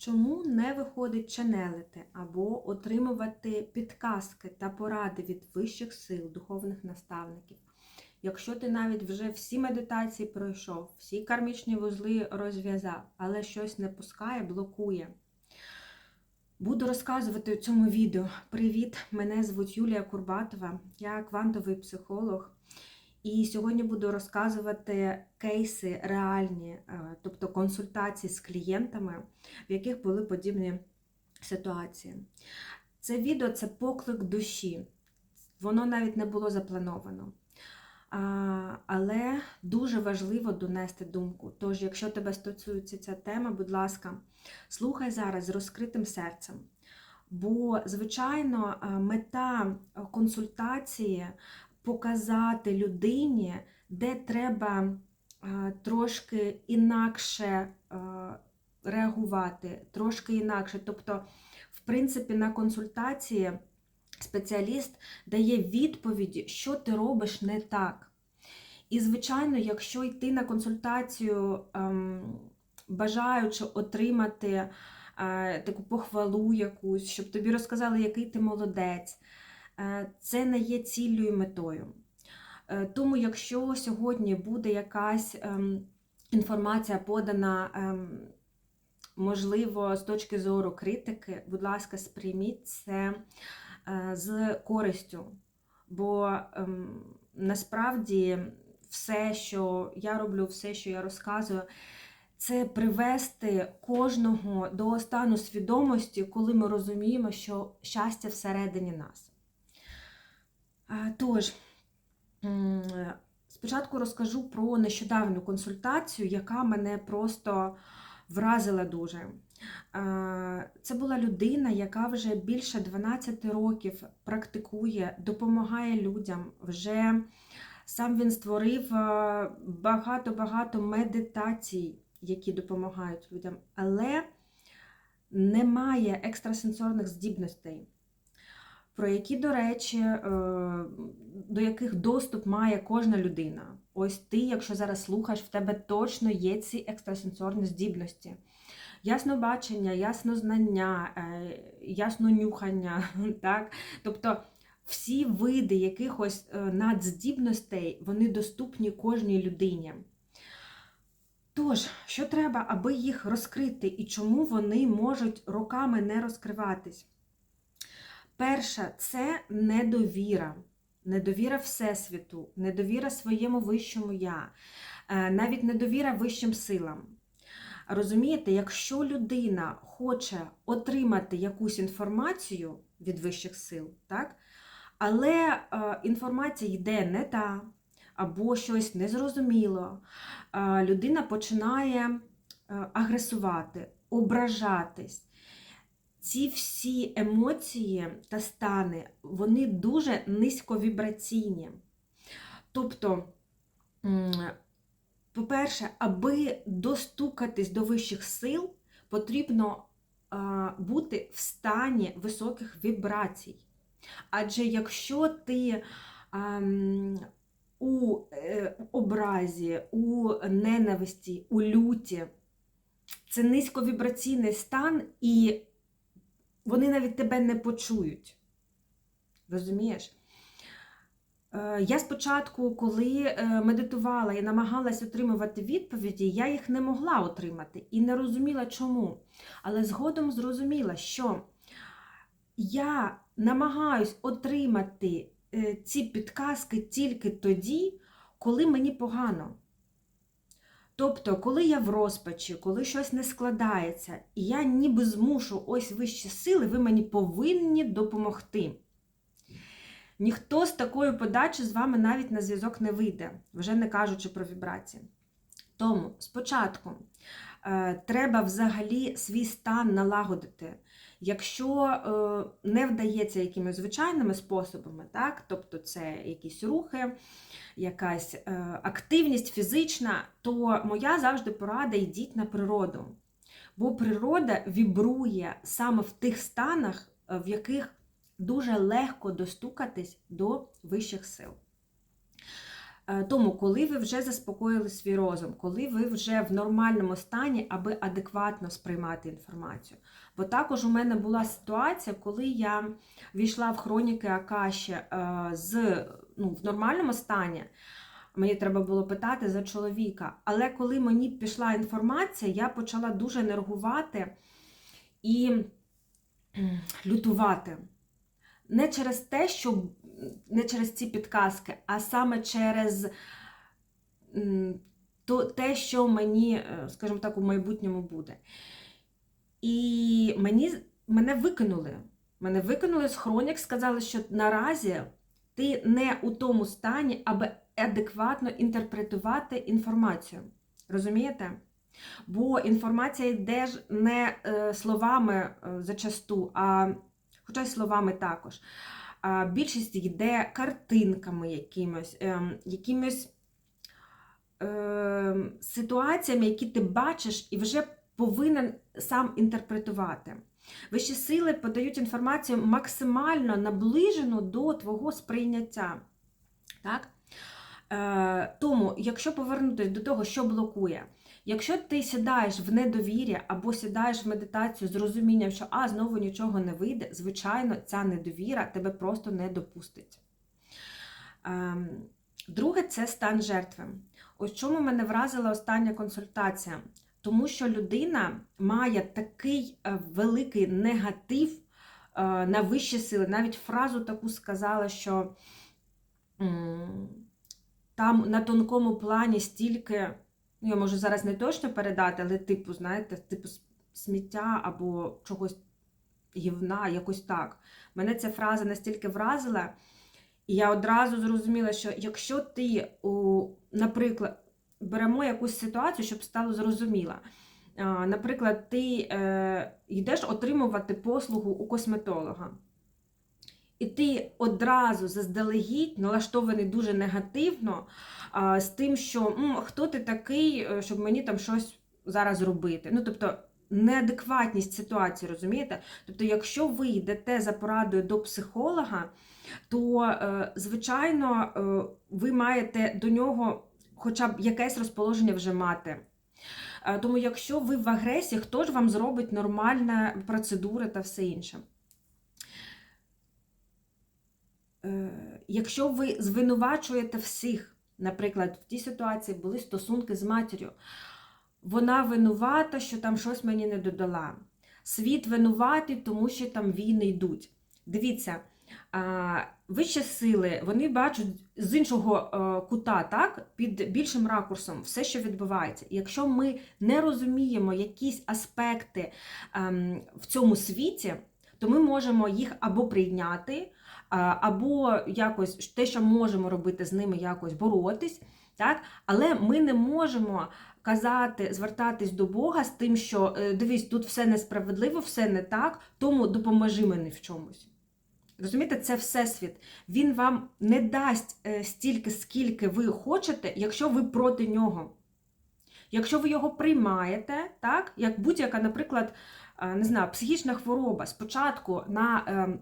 Чому не виходить ченелити або отримувати підказки та поради від вищих сил, духовних наставників? Якщо ти навіть вже всі медитації пройшов, всі кармічні вузли розв'язав, але щось не пускає, блокує. Буду розказувати у цьому відео. Привіт! Мене звуть Юлія Курбатова, я квантовий психолог. І сьогодні буду розказувати кейси реальні, е, тобто консультації з клієнтами, в яких були подібні ситуації. Це відео це поклик душі. Воно навіть не було заплановано. Але дуже важливо донести думку. Тож, якщо тебе стосується ця тема, будь ласка, слухай зараз з розкритим серцем. Бо, звичайно, мета консультації показати людині, де треба трошки інакше реагувати, трошки інакше. Тобто, в принципі, на консультації спеціаліст дає відповіді, що ти робиш не так. І, звичайно, якщо йти на консультацію, ем, бажаючи отримати е, таку похвалу якусь, щоб тобі розказали, який ти молодець, це не є ціллю і метою. Е, тому, якщо сьогодні буде якась ем, інформація подана, ем, можливо, з точки зору критики, будь ласка, сприйміть це з користю. Бо ем, насправді все, що я роблю, все, що я розказую, це привести кожного до стану свідомості, коли ми розуміємо, що щастя всередині нас. Тож, спочатку розкажу про нещодавню консультацію, яка мене просто вразила дуже. Це була людина, яка вже більше 12 років практикує, допомагає людям. Вже сам він створив багато-багато медитацій, які допомагають людям, але немає екстрасенсорних здібностей, про які, до речі, е, до яких доступ має кожна людина. Ось ти, якщо зараз слухаєш, в тебе точно є ці екстрасенсорні здібності. Ясно бачення, ясно знання, е, ясно нюхання. Так? Тобто всі види якихось е, надздібностей, вони доступні кожній людині. Тож, що треба, аби їх розкрити і чому вони можуть роками не розкриватись? Перше, це недовіра. Недовіра Всесвіту, недовіра своєму вищому я, е, навіть недовіра вищим силам. Розумієте, якщо людина хоче отримати якусь інформацію від вищих сил, так? але е, інформація йде не та, або щось незрозуміло, е, людина починає агресувати, ображатись. Ці всі емоції та стани, вони дуже низьковібраційні. Тобто, по-перше, аби достукатись до вищих сил, потрібно бути в стані високих вібрацій. Адже якщо ти у е, образі, у ненависті, у люті, це низьковібраційний стан, і вони навіть тебе не почують. Розумієш? Е, я спочатку, коли е, медитувала і намагалась отримувати відповіді, я їх не могла отримати і не розуміла чому. Але згодом зрозуміла, що я намагаюсь отримати е, ці підказки тільки тоді, коли мені погано. Тобто, коли я в розпачі, коли щось не складається, і я ніби змушу ось вищі сили, ви мені повинні допомогти. Ніхто з такою подачі з вами навіть на зв'язок не вийде, вже не кажучи про вібрації. Тому спочатку е, треба взагалі свій стан налагодити. Якщо е, не вдається якимись звичайними способами, так, тобто це якісь рухи, якась е, активність фізична, то моя завжди порада йдіть на природу. Бо природа вібрує саме в тих станах, е, в яких дуже легко достукатись до вищих сил. Е, Тому, коли ви вже заспокоїли свій розум, коли ви вже в нормальному стані, аби адекватно сприймати інформацію. Бо також у мене була ситуація, коли я війшла в хроніки Акаші е, з ну, в нормальному стані. Мені треба було питати за чоловіка. Але коли мені пішла інформація, я почала дуже нервувати і лютувати. Не через те, що не через ці підказки, а саме через то, те, що мені, е, скажімо так, у майбутньому буде. І мені, мене викинули. Мене викинули з хронік, сказали, що наразі ти не у тому стані, аби адекватно інтерпретувати інформацію. Розумієте? Бо інформація йде ж не е, словами е, зачасту, а хоча й словами також. Більшість йде картинками якимось, ем, якимось ем, ситуаціями, які ти бачиш, і вже повинен сам інтерпретувати. Вищі сили подають інформацію максимально наближену до твого сприйняття. Так? Е, тому, якщо повернутися до того, що блокує, якщо ти сідаєш в недовір'я або сідаєш в медитацію з розумінням, що а, знову нічого не вийде, звичайно, ця недовіра тебе просто не допустить. Е, друге, це стан жертви. Ось чому мене вразила остання консультація. Тому що людина має такий е, великий негатив е, на вищі сили. Навіть фразу таку сказала, що там на тонкому плані стільки, я можу зараз не точно передати, але типу, знаєте, типу сміття або чогось гівна, якось так. Мене ця фраза настільки вразила, і я одразу зрозуміла, що якщо ти, наприклад, беремо якусь ситуацію, щоб стало зрозуміло. Наприклад, ти е, йдеш отримувати послугу у косметолога. І ти одразу заздалегідь налаштований дуже негативно а, з тим, що «М, хто ти такий, е, щоб мені там щось зараз зробити. Ну, тобто, неадекватність ситуації, розумієте? Тобто, якщо ви йдете за порадою до психолога, то, е, звичайно, е, ви маєте до нього хоча б якесь розположення вже мати. Е, Тому, якщо ви в агресії, хто ж вам зробить нормальні процедури та все інше? Е, Якщо ви звинувачуєте всіх, наприклад, в тій ситуації були стосунки з матір'ю, вона винувата, що там щось мені не додала. Світ винуватий, тому що там війни йдуть. Дивіться, вищі сили, вони бачать з іншого е, кута, так, під більшим ракурсом все, що відбувається. Якщо ми не розуміємо якісь аспекти ем, в цьому світі, то ми можемо їх або прийняти, або якось те, що можемо робити з ними, якось боротись. Так? Але ми не можемо казати, звертатись до Бога з тим, що е, дивись, тут все несправедливо, все не так, тому допоможи мені в чомусь. Розумієте, це всесвіт. Він вам не дасть е, стільки, скільки ви хочете, якщо ви проти нього. Якщо ви його приймаєте, так, як будь-яка, наприклад, е, не знаю, психічна хвороба, спочатку на е,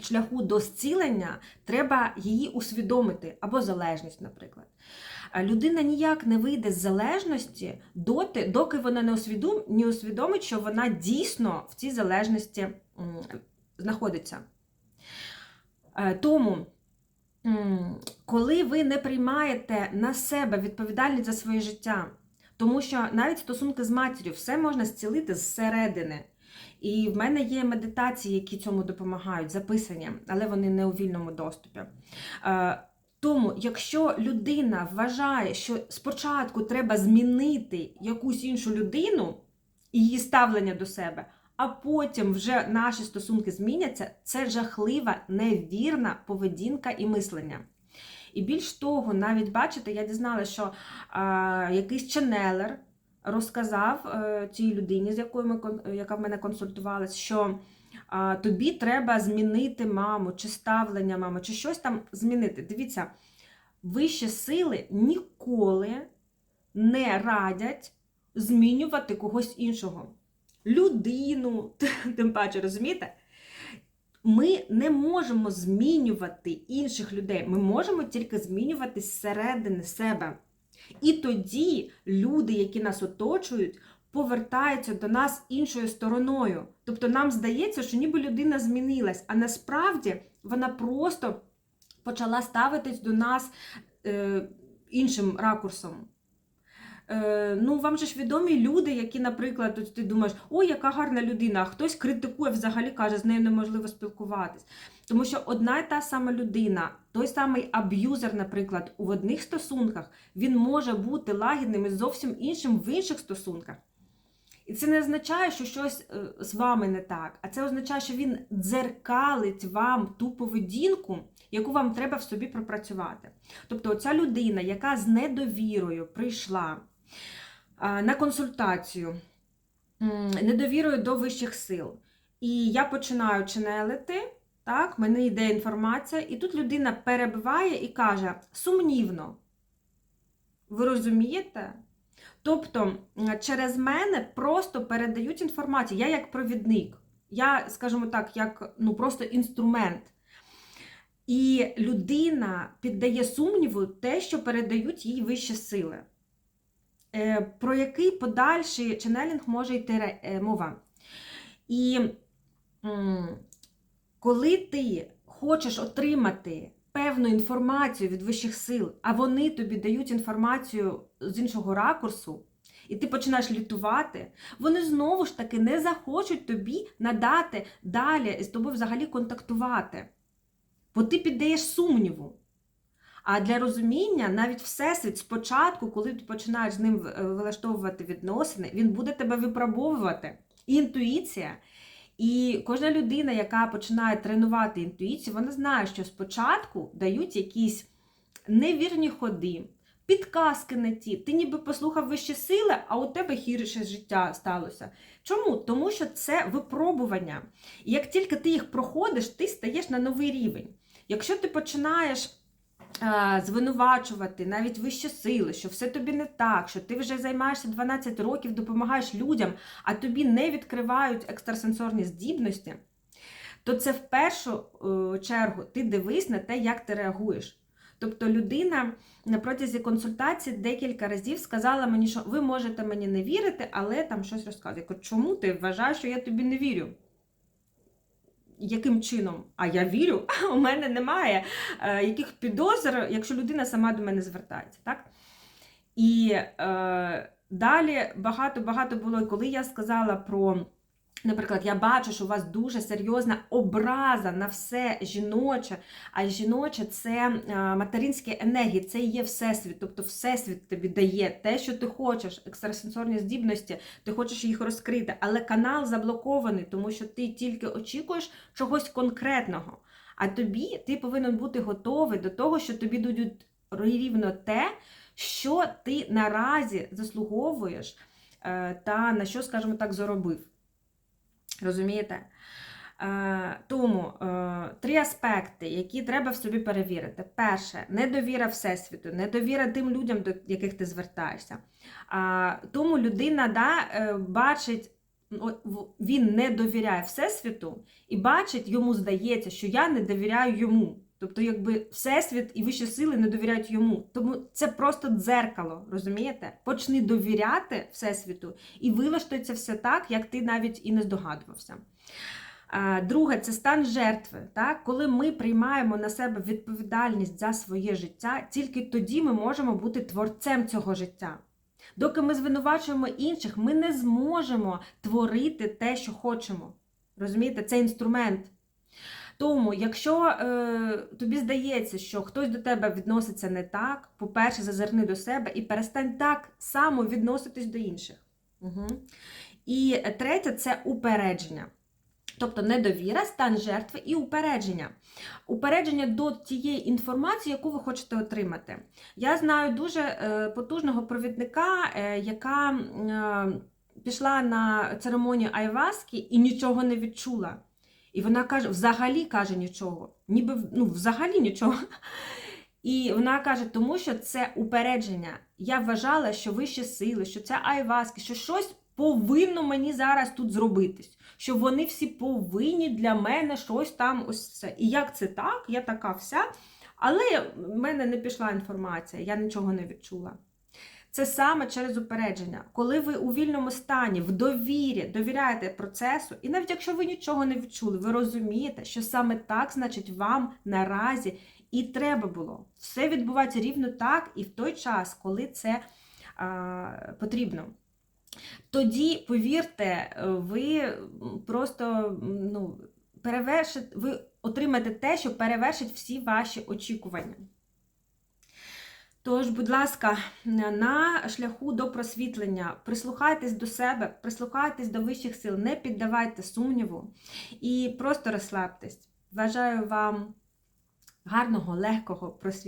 шляху до зцілення треба її усвідомити, або залежність, наприклад. Людина ніяк не вийде з залежності доти, доки вона не усвідом, не усвідомить, що вона дійсно в цій залежності знаходиться. Е, Тому, коли ви не приймаєте на себе відповідальність за своє життя, тому що навіть стосунки з матір'ю все можна зцілити зсередини. І в мене є медитації, які цьому допомагають, записані, але вони не у вільному доступі. Е, Тому, якщо людина вважає, що спочатку треба змінити якусь іншу людину і її ставлення до себе, а потім вже наші стосунки зміняться, це жахлива, невірна поведінка і мислення. І більш того, навіть бачите, я дізналася, що а, якийсь ченелер розказав е, цій людині, з якою ми яка в мене консультувалась, що тобі треба змінити маму, чи ставлення мами, чи щось там змінити. Дивіться, вищі сили ніколи не радять змінювати когось іншого. Людину, тим паче, розумієте? Ми не можемо змінювати інших людей. Ми можемо тільки змінювати зсередини себе. І тоді люди, які нас оточують, повертаються до нас іншою стороною. Тобто нам здається, що ніби людина змінилась, а насправді вона просто почала ставитись до нас е, іншим ракурсом. Е, ну, вам же ж відомі люди, які, наприклад, от ти думаєш, ой, яка гарна людина, а хтось критикує, взагалі каже, з нею неможливо спілкуватись. Тому що одна і та сама людина, той самий аб'юзер, наприклад, у одних стосунках, він може бути лагідним і зовсім іншим в інших стосунках. І це не означає, що щось е, з вами не так, а це означає, що він дзеркалить вам ту поведінку, яку вам треба в собі пропрацювати. Тобто, оця людина, яка з недовірою прийшла на консультацію, недовірою до вищих сил, і я починаю ченелити, так, в мене йде інформація, і тут людина перебиває і каже: сумнівно. Ви розумієте? Тобто через мене просто передають інформацію. Я як провідник, я, скажімо так, як ну, просто інструмент. І людина піддає сумніву те, що передають їй вищі сили. Е, Про який подальший ченелінг може йти е, мова. І коли ти хочеш отримати певну інформацію від вищих сил, а вони тобі дають інформацію з іншого ракурсу, і ти починаєш літувати, вони знову ж таки не захочуть тобі надати далі з тобою взагалі контактувати. Бо ти піддаєш сумніву. А для розуміння навіть Всесвіт спочатку, коли ти починаєш з ним е, вилаштовувати відносини, він буде тебе випробовувати. Інтуїція. І кожна людина, яка починає тренувати інтуїцію, вона знає, що спочатку дають якісь невірні ходи, підказки не ті. Ти ніби послухав вищі сили, а у тебе гірше життя сталося. Чому? Тому що це випробування. І як тільки ти їх проходиш, ти стаєш на новий рівень. Якщо ти починаєш звинувачувати навіть вищі сили, що все тобі не так, що ти вже займаєшся 12 років, допомагаєш людям, а тобі не відкривають екстрасенсорні здібності, то це в першу е, чергу ти дивись на те, як ти реагуєш. Тобто людина на протязі консультації декілька разів сказала мені, що ви можете мені не вірити, але там щось розказує. Чому ти вважаєш, що я тобі не вірю? Яким чином? А я вірю, у мене немає е, яких підозр, якщо людина сама до мене звертається. так? І е, далі багато-багато було, коли я сказала про. Наприклад, я бачу, що у вас дуже серйозна образа на все жіноче, а жіноче це е, материнські енергії, це є всесвіт. Тобто всесвіт тобі дає те, що ти хочеш, екстрасенсорні здібності, ти хочеш їх розкрити, але канал заблокований, тому що ти тільки очікуєш чогось конкретного. А тобі ти повинен бути готовий до того, що тобі дадуть рівно те, що ти наразі заслуговуєш, е, та на що, скажімо так, заробив. Розумієте? Е, Тому е, три аспекти, які треба в собі перевірити. Перше, недовіра Всесвіту, недовіра тим людям, до яких ти звертаєшся. Тому людина да, е, бачить, він не довіряє Всесвіту і бачить, йому здається, що я не довіряю йому. Тобто, якби Всесвіт і вищі сили не довіряють йому. Тому це просто дзеркало, розумієте? Почни довіряти Всесвіту і вилаштується все так, як ти навіть і не здогадувався. Друге, це стан жертви. Так? Коли ми приймаємо на себе відповідальність за своє життя, тільки тоді ми можемо бути творцем цього життя. Доки ми звинувачуємо інших, ми не зможемо творити те, що хочемо. Розумієте, це інструмент. Тому, якщо е, тобі здається, що хтось до тебе відноситься не так, по-перше, зазирни до себе і перестань так само відноситись до інших. Угу. І третє це упередження. Тобто недовіра, стан жертви і упередження. Упередження до тієї інформації, яку ви хочете отримати. Я знаю дуже е, потужного провідника, е, яка е, пішла на церемонію Айваски і нічого не відчула. І вона каже, взагалі каже нічого. Ніби ну, взагалі нічого. І вона каже, тому що це упередження. Я вважала, що вищі сили, що це айваски, що щось повинно мені зараз тут зробитись, що вони всі повинні для мене щось там ось це. І як це так? Я така вся. Але в мене не пішла інформація, я нічого не відчула. Це саме через упередження. Коли ви у вільному стані, в довірі, довіряєте процесу, і навіть якщо ви нічого не відчули, ви розумієте, що саме так, значить, вам наразі і треба було. Все відбувається рівно так і в той час, коли це а, потрібно. Тоді, повірте, ви просто ну, перевершите, ви отримаєте те, що перевершить всі ваші очікування. Тож, будь ласка, на шляху до просвітлення прислухайтесь до себе, прислухайтесь до вищих сил, не піддавайте сумніву і просто розслабтесь. Бажаю вам гарного, легкого просвітлення.